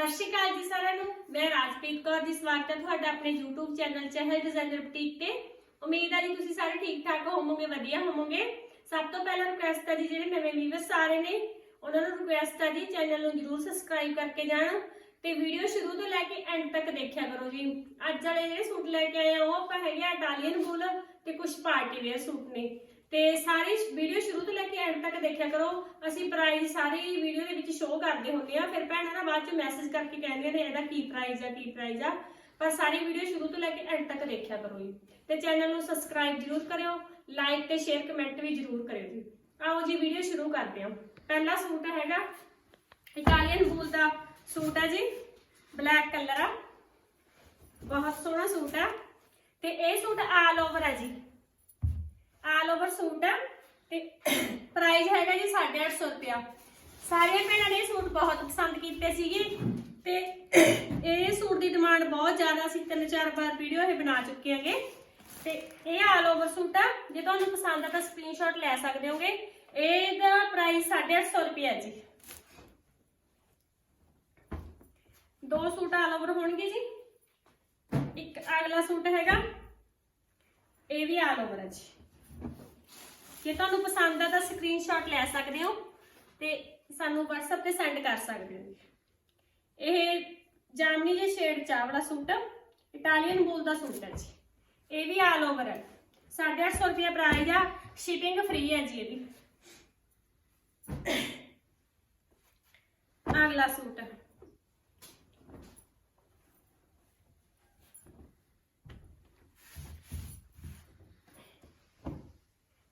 ਸਤਿ ਸ਼੍ਰੀ ਅਕਾਲ ਜੀ ਸਾਰਿਆਂ ਨੂੰ। ਮੈਂ ਰਾਜਪ੍ਰੀਤ ਕੌਰ ਜੀ, ਸਵਾਗਤ ਹੈ ਤੁਹਾਡਾ ਆਪਣੇ YouTube channel Chahal designer boutique ਤੇ। ਉਮੀਦ ਹੈ ਜੀ ਤੁਸੀਂ ਸਾਰੇ ਠੀਕ ਠਾਕ ਹੋਵੋਗੇ, ਵਧੀਆ ਹੋਵੋਗੇ। ਸਭ ਤੋਂ ਪਹਿਲਾਂ ਰਿਕੁਐਸਟ ਹੈ ਜੀ, ਜਿਹੜੇ ਨਵੇਂ ਵੀਵਰਸ ਆ ਨੇ, ਉਹਨਾਂ ਨੂੰ ਰਿਕੁਐਸਟ ਹੈ ਜੀ, ਚੈਨਲ ਨੂੰ ਜਰੂਰ ਸਬਸਕ੍ਰਾਈਬ ਕਰਕੇ ਜਾਣ ਤੇ ਵੀਡੀਓ ਸ਼ੁਰੂ ਤੋਂ ਲੈ ਕੇ ਐਂਡ ਤੱਕ ਦੇਖਿਆ ਕਰੋ ਜੀ। ਅੱਜ ਵਾਲੇ ਜਿਹੜੇ ਸੂਟ ਲੈ ਕੇ ਆਏ ਆ, ਉਹ ਆਪਾਂ ਹੈਗੇ ਆ ਇਟਾਲੀਅਨ ਵੂਲ ਤੇ ਕੁਝ ਪਾਰਟੀ ਵੇਅਰ ਸੂਟ ਨੇ। ਤੇ ਸਾਰੀ ਵੀਡੀਓ ਸ਼ੁਰੂ ਤੋਂ ਲੈ ਕੇ ਐਂਡ ਤੱਕ ਦੇਖਿਆ ਕਰੋ। ਅਸੀਂ ਪ੍ਰਾਈਸ ਸਾਰੀ ਵੀਡੀਓ ਦੇ ਵਿੱਚ ਸ਼ੋਅ ਕਰਦੇ ਹੁੰਦੇ ਆ ਫਿਰ ਭੈਣਾਂ ਨਾ ਬਾਅਦ ਚ ਮੈਸੇਜ ਕਰਕੇ ਕਹਿੰਦੇ ਨੇ, ਇਹਦਾ ਕੀ ਪ੍ਰਾਈਸ ਆ, ਕੀ ਪ੍ਰਾਈਸ ਆ? ਪਰ ਸਾਰੀ ਵੀਡੀਓ ਸ਼ੁਰੂ ਤੋਂ ਲੈ ਕੇ ਐਂਡ ਤੱਕ ਦੇਖਿਆ ਕਰੋ ਜੀ। ਤੇ ਚੈਨਲ ਨੂੰ ਸਬਸਕ੍ਰਾਈਬ ਜਰੂਰ ਕਰਿਓ ਲਾਈਕ ਤੇ ਸ਼ੇਅਰ ਕਮੈਂਟ ਵੀ ਜਰੂਰ ਕਰਿਓ ਜੀ। ਆਓ ਜੀ ਵੀਡੀਓ ਸ਼ੁਰੂ ਕਰਦੇ ਹਾਂ। ਪਹਿਲਾ ਸੂਟ ਹੈਗਾ ਇਟਾਲੀਅਨ ਵੂਲ ਦਾ ਸੂਟ ਹੈ ਜੀ ਬਲੈਕ ਕਲਰ ਆ। ਬਹੁਤ ਸੋਹਣਾ ਸੂਟ ਆ। ਤੇ ਇਹ ਸੂਟ ਆਲ ਓਵਰ ਹੈ ਜੀ। ਆਲ ਓਵਰ ਸੂਟ ਆ ਤੇ ਪ੍ਰਾਈਸ ਹੈਗਾ ਜੀ 850 ਰੁਪਿਆ ਸਾਰੀਆਂ ਭੈਣਾਂ ਨੇ ਸੂਟ ਬਹੁਤ ਪਸੰਦ ਕੀਤੇ ਸੀਗੇ ਤੇ ਇਹ ਸੂਟ ਦੀ ਡਿਮਾਂਡ ਬਹੁਤ ਜ਼ਿਆਦਾ ਸੀ। ਤਿੰਨ ਚਾਰ ਵਾਰ ਵੀਡੀਓ ਇਹ ਬਣਾ ਚੁੱਕੇ ਹੈਗੇ। ਤੇ ਇਹ ਆਲ ਓਵਰ ਸੂਟ ਆ ਜੇ ਤੁਹਾਨੂੰ ਪਸੰਦ ਆ ਤਾਂ ਸਕਰੀਨਸ਼ਾਟ ਲੈ ਸਕਦੇ ਹੋਗੇ। ਇਹਦਾ ਪ੍ਰਾਈਸ 850 ਰੁਪਿਆ ਜੀ। ਦੋ ਸੂਟ ਆਲ ਓਵਰ ਹੋਣਗੇ ਜੀ। ਇੱਕ ਅਗਲਾ ਸੂਟ ਹੈਗਾ। ਇਹ ਵੀ ਆਲ ਓਵਰ ਹੈ ਜੀ। ਜੇ ਤੁਹਾਨੂੰ ਪਸੰਦ ਆ ਤਾਂ ਸਕਰੀਨਸ਼ਾਟ ਲੈ ਸਕਦੇ ਹੋ ਤੇ ਸਾਨੂੰ WhatsApp ਤੇ ਸੈਂਡ ਕਰ ਸਕਦੇ ਹੋ ਇਹ ਜਾਮਨੀ ਦੇ ਸ਼ੇਡ ਚਾਹ ਸੂਟ ਇਟਾਲੀਅਨ ਬੂਲ ਦਾ ਸੂਟ ਹੈ ਜੀ। ਇਹ ਵੀ ਆਲ ਓਵਰ ਹੈ 850 ਰੁਪਏ ਪ੍ਰਾਈਸ ਆ ਸ਼ਿਪਿੰਗ ਫ੍ਰੀ ਹੈ ਜੀ ਇਹਦੀ। ਅਗਲਾ ਸੂਟ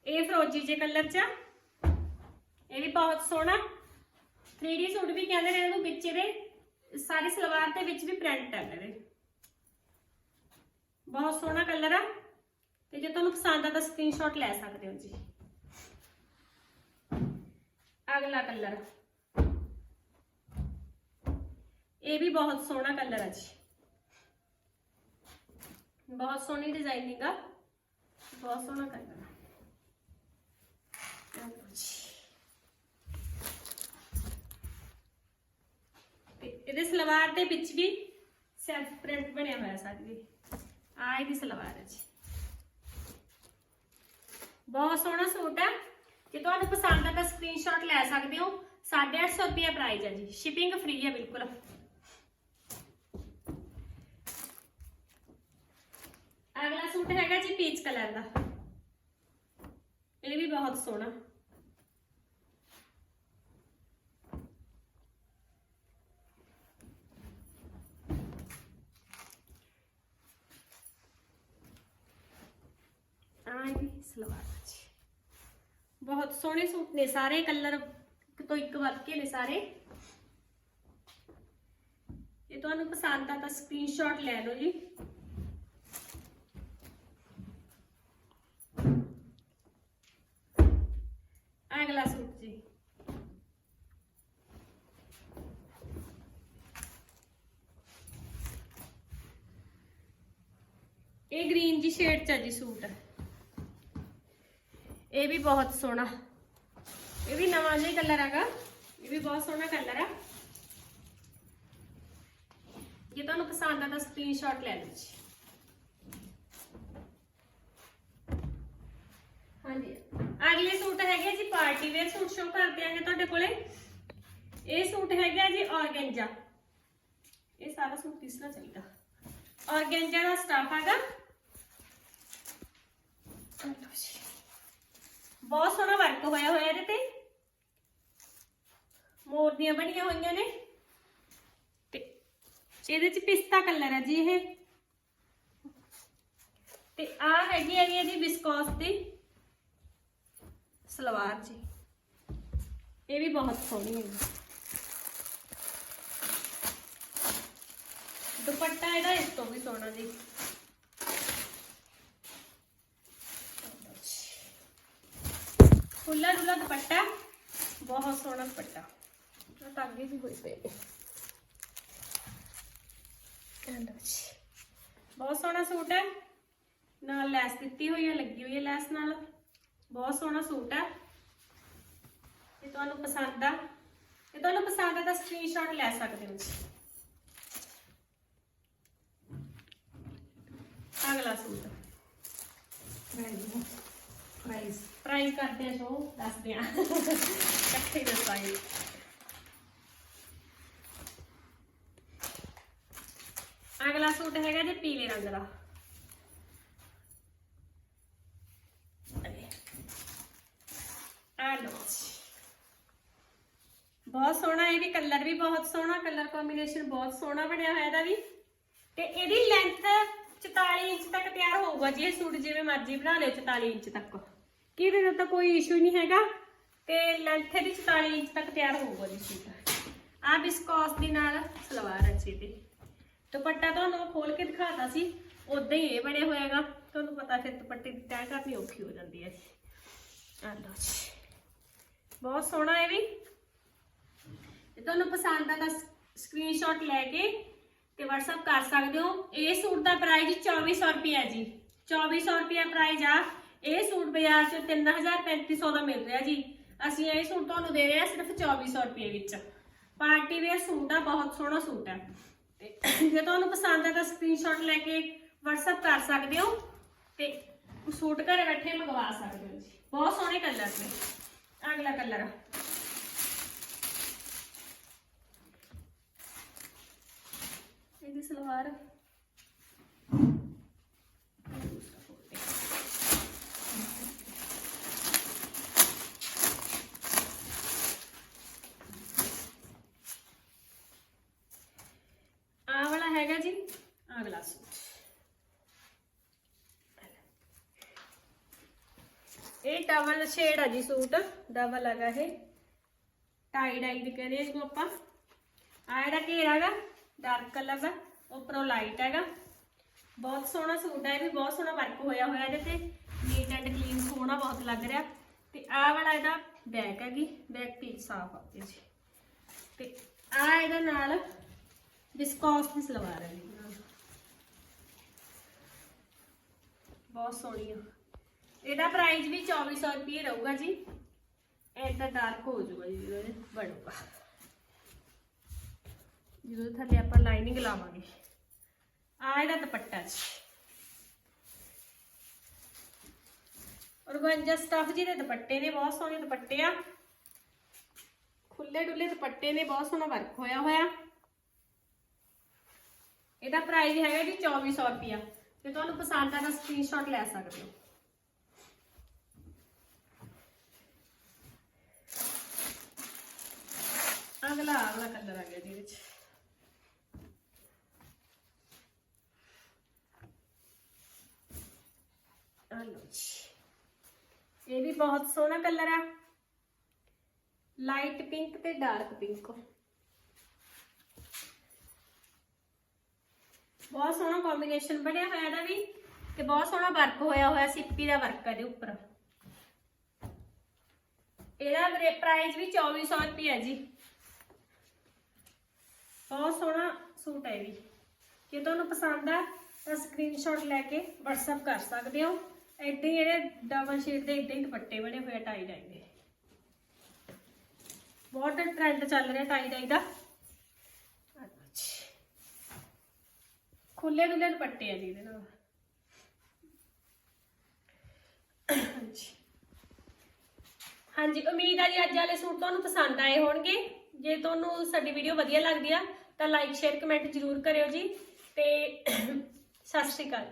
ਇਹ ਫਰੋਜੀ ਜੇ ਕਲਰ ਚ ਇਹ ਵੀ ਬਹੁਤ ਸੋਹਣਾ। 3D ਸੂਟ ਵੀ ਕਹਿੰਦੇ ਨੇ ਇਹਨੂੰ ਵਿੱਚ ਇਹਦੇ, ਸਾਰੀ ਸਲਵਾਰ ਦੇ ਵਿੱਚ ਵੀ ਪ੍ਰਿੰਟ ਹੈ ਇਹਦੇ। ਬਹੁਤ ਸੋਹਣਾ ਕਲਰ ਆ। ਤੇ ਜੇ ਤੁਹਾਨੂੰ ਪਸੰਦ ਆ ਤਾਂ ਸਕਰੀਨਸ਼ਾਟ ਲੈ ਸਕਦੇ ਹੋ ਜੀ। ਅਗਲਾ ਕਲਰ। ਇਹ ਵੀ ਬਹੁਤ ਸੋਹਣਾ ਕਲਰ ਆ ਜੀ। ਬਹੁਤ ਸੋਹਣੀ ਡਿਜ਼ਾਈਨਿੰਗ ਆ। ਬਹੁਤ ਸੋਹਣਾ ਕਲਰ ਇਹਦੇ ਸਲਵਾਰ ਦੇ ਵਿੱਚ ਵੀ ਸੈਲਫ ਪ੍ਰਿੰਟ ਬਣਿਆ ਹੋਇਆ ਸਾਡੀ ਆ ਇਹਦੀ ਸਲਵਾਰ ਹੈ ਜੀ। ਬਹੁਤ ਸੋਹਣਾ ਸੂਟ ਹੈ। ਜੇ ਤੁਹਾਨੂੰ ਪਸੰਦ ਆ ਤਾਂ ਸਕਰੀਨਸ਼ਾਟ ਲੈ ਸਕਦੇ ਹੋ। 850 ਰੁਪਏ ਪ੍ਰਾਈਸ ਹੈ ਜੀ। ਸ਼ਿਪਿੰਗ ਫ੍ਰੀ ਹੈ ਬਿਲਕੁਲ। ਅਗਲਾ ਸੂਟ ਹੈਗਾ ਜੀ ਪੀਚ ਕਲਰ ਦਾ। ਇਹ ਵੀ ਬਹੁਤ ਸੋਹਣਾ। ਆਹ ਇਹਦੀ ਸਲਵਾਰ ਜੀ ਬਹੁਤ ਸੋਹਣੇ ਸੂਟ ਨੇ ਸਾਰੇ, ਕਲਰ ਇੱਕ ਤੋਂ ਇੱਕ ਵੱਧ ਕੇ ਨੇ ਸਾਰੇ। ਜੇ ਤੁਹਾਨੂੰ ਪਸੰਦ ਆ ਤਾਂ ਸਕਰੀਨਸ਼ਾਟ ਲੈ ਲਓ ਜੀ। ਅਗਲਾ ਸੂਟ ਜੀ। ਇਹ ਗ੍ਰੀਨ ਜੀ ਸ਼ੇਡ ਚ ਆ ਜੀ ਸੂਟ। ਇਹ ਵੀ ਬਹੁਤ ਸੋਹਣਾ। ਇਹ ਵੀ ਨਵਾਂ ਜਿਹਾ ਕਲਰ ਹੈਗਾ। ਇਹ ਵੀ ਬਹੁਤ ਸੋਹਣਾ ਕਲਰ ਆ। ਜੇ ਤੁਹਾਨੂੰ ਪਸੰਦ ਆ ਤਾਂ ਸਕਰੀਨਸ਼ਾਟ ਲੈ ਲਓ ਜੀ। ਹਾਂਜੀ। ਅਗਲੇ ਸੂਟ ਹੈਗੇ ਜੀ ਪਾਰਟੀ ਵੇਅਰ ਸੂਟ। ਸ਼ੋ ਕਰ ਦਿਆਂਗੇ ਤੁਹਾਡੇ ਕੋਲੇ। ਇਹ ਸੂਟ ਹੈਗਾ ਜੀ ਔਰਗੈਂਜਾ। ਇਹ ਸਾਰਾ ਸੂਟ ਕਿਸਨਾ ਚਾਹੀਦਾ ਔਰਗੈਂਜਾ ਦਾ ਸਟਾਫ ਹੈਗਾ। ਲਓ ਜੀ। ਬਹੁਤ ਸੋਹਣਾ ਵਰਕ ਹੋਇਆ ਹੋਇਆ ਇਹਦੇ ਤੇ। ਮੋਰ ਦੀਆਂ ਬਣੀਆਂ ਹੋਈਆਂ ਨੇ। ਤੇ ਇਹਦੇ ਚ ਪਿਸਤਾ ਕਲਰ ਹੈ ਜੀ ਇਹ। ਤੇ ਆ ਹੈਗੀ ਹੈ ਇਹਦੀ ਵਿਸਕੋਸ ਦੀ ਸਲਵਾਰ ਜੀ। ਇਹ ਵੀ ਬਹੁਤ ਸੋਹਣੀ ਹੈ ਦੁਪੱਟਾ ਇਹਦਾ ਇਸ ਤੋਂ ਵੀ ਸੋਹਣਾ ਜੀ। ਖੁੱਲਾ ਡੁੱਲਾ ਦੁਪੱਟਾ ਬਹੁਤ ਸੋਹਣਾ ਦੁਪੱਟਾ। ਆ ਧਾਗੇ ਵੀ ਹੋਏ ਪਏ ਬਹੁਤ ਸੋਹਣਾ ਸੂਟ ਹੈ। ਨਾਲ ਲੈਸ ਦਿੱਤੀ ਹੋਈ ਹੈ ਲੱਗੀ ਹੋਈ ਹੈ ਲੈਸ ਨਾਲ। ਬਹੁਤ ਸੋਹਣਾ ਸੂਟ ਹੈ। ਜੇ ਤੁਹਾਨੂੰ ਪਸੰਦ ਆ ਜੇ ਤੁਹਾਨੂੰ ਪਸੰਦ ਆ ਤਾਂ ਸਕਰੀਨਸ਼ਾਟ ਲੈ ਸਕਦੇ ਹੋ ਅਗਲਾ ਸੂਟ। ਟਰਾਈ ਕਰਦੇ ਆ ਸ਼ੋ ਦੱਸਦੇ ਆ। ਇਕੱਠੇ ਦੱਸਾਂਗੇ। ਅਗਲਾ ਸੂਟ ਹੈਗਾ ਜੀ ਪੀਲੇ ਰੰਗ ਦਾ। ਆ ਲਓ ਬਹੁਤ ਸੋਹਣਾ, ਇਹ ਵੀ ਕਲਰ ਵੀ ਬਹੁਤ ਸੋਹਣਾ ਕਲਰ ਕੰਬੀਨੇਸ਼ਨ ਬਹੁਤ ਸੋਹਣਾ ਬਣਿਆ ਹੋਇਆ ਇਹਦਾ ਵੀ। ਤੇ ਇਹਦੀ ਲੈਂਥ 44 ਇੰਚ ਤੱਕ ਤਿਆਰ ਹੋਊਗਾ ਜੀ, ਇਹ ਸੂਟ ਜਿਵੇਂ ਮਰਜ਼ੀ ਬਣਾ ਲਿਓ 44 ਇੰਚ ਤੱਕ। ਕਿਹਦੇ ਦਾ ਤਾਂ ਕੋਈ ਇਸ਼ੂ ਨਹੀਂ ਹੈਗਾ ਤੇ ਲੈਂਥ ਇਹਦੀ 44 ਇੰਚ ਤੱਕ ਤਿਆਰ ਹੋਊਗਾ ਜੀ ਸੂਟ। ਆ ਬਿਸਕੌਸ ਦੀ ਨਾਲ ਸਲਵਾਰ ਅੱਛੀ ਤੇ ਦੁਪੱਟਾ ਤੁਹਾਨੂੰ ਖੋਲ ਕੇ ਦਿਖਾਤਾ ਸੀ ਉਦਾਂ ਹੀ ਇਹ ਬਣਿਆ ਹੋਇਆਗਾ। ਤੁਹਾਨੂੰ ਪਤਾ ਫਿਰ ਦੁਪੱਟੇ ਦੀ ਤੈਅ ਕਰਨੀ ਔਖੀ ਹੋ ਜਾਂਦੀ ਹੈ ਆ ਲਓ ਜੀ। ਬਹੁਤ ਸੋਹਣਾ ਇਹ ਵੀ। ਜੇ ਤੁਹਾਨੂੰ ਪਸੰਦ ਆ ਤਾਂ ਸਕਰੀਨਸ਼ਾਟ ਲੈ ਕੇ ਤੇ WhatsApp ਕਰ ਸਕਦੇ ਹੋ। ਇਹ ਸੂਟ ਦਾ ਪ੍ਰਾਈਸ 2400 ਰੁਪਿਆ ਜੀ। 2400 ਰੁਪਿਆ ਪ੍ਰਾਈਸ ਆ। ਇਹ ਸੂਟ ਬਾਜ਼ਾਰ 'ਚ 3350 ਦਾ ਮਿਲ ਰਿਹਾ ਜੀ। ਅਸੀਂ ਇਹ ਸੂਟ ਤੁਹਾਨੂੰ ਦੇ ਰਹੇ ਹਾਂ ਸਿਰਫ 2400 ਰੁਪਏ ਵਿੱਚ। ਪਾਰਟੀ ਵੇਅਰ ਸੂਟ ਆ ਬਹੁਤ ਸੋਹਣਾ ਸੂਟ ਹੈ। ਤੇ ਜੇ ਤੁਹਾਨੂੰ ਪਸੰਦ ਆ ਤਾਂ ਸਕਰੀਨਸ਼ਾਟ ਲੈ ਕੇ WhatsApp ਕਰ ਸਕਦੇ ਹੋ ਤੇ ਸੂਟ ਘਰੇ ਬੈਠੇ ਮੰਗਵਾ ਸਕਦੇ ਹੋ ਜੀ। ਬਹੁਤ ਸੋਹਣੇ ਕਲਰ ਨੇ। ਅਗਲਾ ਕਲਰ ਇਹਦੀ ਸਲਵਾਰ ਆਹ ਵਾਲਾ ਹੈਗਾ ਜੀ ਅਗਲਾ ਸੂਟ ਇਹ ਡਬਲ ਸ਼ੇਡ ਆ ਜੀ ਸੂਟ, ਡਬਲ ਹੈਗਾ ਇਹ। ਟਾਈ ਡਾਈ ਵੀ ਕਹਿੰਦੇ ਇਸ ਨੂੰ ਆਪਾਂ। ਆ ਜਿਹੜਾ ਘੇਰਾ ਹੈਗਾ ਡਾਰਕ ਕਲਰ ਦਾ, ਉੱਪਰੋਂ ਲਾਈਟ ਹੈਗਾ। ਬਹੁਤ ਸੋਹਣਾ ਸੂਟ ਹੈ ਇਹ ਵੀ ਬਹੁਤ ਸੋਹਣਾ ਵਰਕ ਹੋਇਆ ਹੋਇਆ ਇਹਦੇ ਤੇ। ਨੀਟ ਐਂਡ ਕਲੀਨ ਸੋਹਣਾ ਬਹੁਤ ਲੱਗ ਰਿਹਾ। ਤੇ ਆਹ ਵਾਲਾ ਇਹਦਾ ਬੈਕ ਹੈਗੀ ਬੈਕ ਪੀਸ ਸਾਫ਼ ਆ ਜੀ ਤੇ ਆ ਇਹਦੇ ਨਾਲ ਵਿਸਕੋਸ ਦੀ ਸਲਵਾਰ ਹੈ ਬਹੁਤ ਸੋਹਣੀ ਆ। ਇਹਦਾ ਪ੍ਰਾਈਸ ਵੀ 2400 ਰੁਪਏ ਰਹੂਗਾ ਜੀ। ਐਦਾਂ ਡਾਰਕ ਹੋ ਜਾਊਗਾ ਜੀ, ਜਦੋਂ ਇਹ ਬਣੂਗਾ। ਜਦੋਂ ਥੱਲੇ ਆਪਾਂ ਲਾਈਨਿੰਗ ਲਾਵਾਂਗੇ। ਆ ਇਹਦਾ ਦੁਪੱਟਾ ਜੀ। ਔਰਗੰਜਾ ਸਟਫ ਜੀ ਦੇ ਦੁਪੱਟੇ ਨੇ, ਬਹੁਤ ਸੋਹਣੇ ਦੁਪੱਟੇ ਆ। ਖੁੱਲੇ ਡੁੱਲੇ ਦੁਪੱਟੇ ਨੇ, ਬਹੁਤ ਸੋਹਣਾ ਵਰਕ ਹੋਇਆ ਹੋਇਆ। ਇਹਦਾ ਪ੍ਰਾਈਸ ਹੈਗਾ ਜੀ 2400 ਰੁਪਿਆ ਤੇ ਤੁਹਾਨੂੰ ਪਸੰਦ ਆ ਤਾਂ ਸਕਰੀਨਸ਼ਾਟ ਲੈ ਸਕਦੇ ਹੋ। ਅਗਲਾ ਅਗਲਾ ਕਲਰ ਆ ਗਿਆ ਜੀ ਵਿੱਚ। ਆ ਲਓ ਜੀ। ਇਹ ਵੀ ਬਹੁਤ ਸੋਹਣਾ ਕਲਰ ਆ। ਲਾਈਟ ਪਿੰਕ ਤੇ ਡਾਰਕ ਪਿੰਕ ਬਹੁਤ ਸੋਹਣਾ ਕੰਬੀਨੇਸ਼ਨ ਬਣਿਆ ਹੋਇਆ ਇਹਦਾ ਵੀ ਤੇ ਬਹੁਤ ਸੋਹਣਾ ਵਰਕ ਹੋਇਆ ਹੋਇਆ ਸਿੱਪੀ ਦਾ ਵਰਕ ਹੈ ਇਹਦੇ ਉੱਪਰ। ਇਹਦਾ ਪ੍ਰਾਈਸ ਵੀ 2400 ਰੁਪਏ ਹੈ ਜੀ। ਬਹੁਤ ਸੋਹਣਾ ਸੂਟ ਹੈ ਇਹ ਵੀ। ਜੇ ਤੁਹਾਨੂੰ ਪਸੰਦ ਆ ਤਾਂ ਸਕਰੀਨਸ਼ਾਟ ਲੈ ਕੇ WhatsApp ਕਰ ਸਕਦੇ ਹੋ। ਏਦਾਂ ਜਿਹੜੇ ਡਬਲ ਸ਼ੇਡ ਦੇ ਏਦਾਂ ਦੁਪੱਟੇ ਬਣੇ ਹੋਏ ਆ ਟਾਈ ਡਾਈ ਦੇ। ਬਹੁਤ ਟ੍ਰੈਂਡ ਚੱਲ ਰਿਹਾ ਟਾਈ ਡਾਈ ਦਾ। ਖੁੱਲੇ ਡੁੱਲੇ ਦੁਪੱਟੇ ਆ ਜੀ ਇਹਦੇ ਨਾਲ। ਹਾਂਜੀ। ਉਮੀਦ ਆ ਜੀ ਅੱਜ ਵਾਲੇ ਸੂਟ ਤੁਹਾਨੂੰ ਪਸੰਦ ਆਏ ਹੋਣਗੇ। ਜੇ ਤੁਹਾਨੂੰ ਸਾਡੀ ਵੀਡੀਓ ਵਧੀਆ ਲੱਗਦੀ ਆ ਤਾਂ ਲਾਈਕ ਸ਼ੇਅਰ ਕਮੈਂਟ ਜ਼ਰੂਰ ਕਰਿਓ ਜੀ ਤੇ ਸਤਿ ਸ਼੍ਰੀ ਅਕਾਲ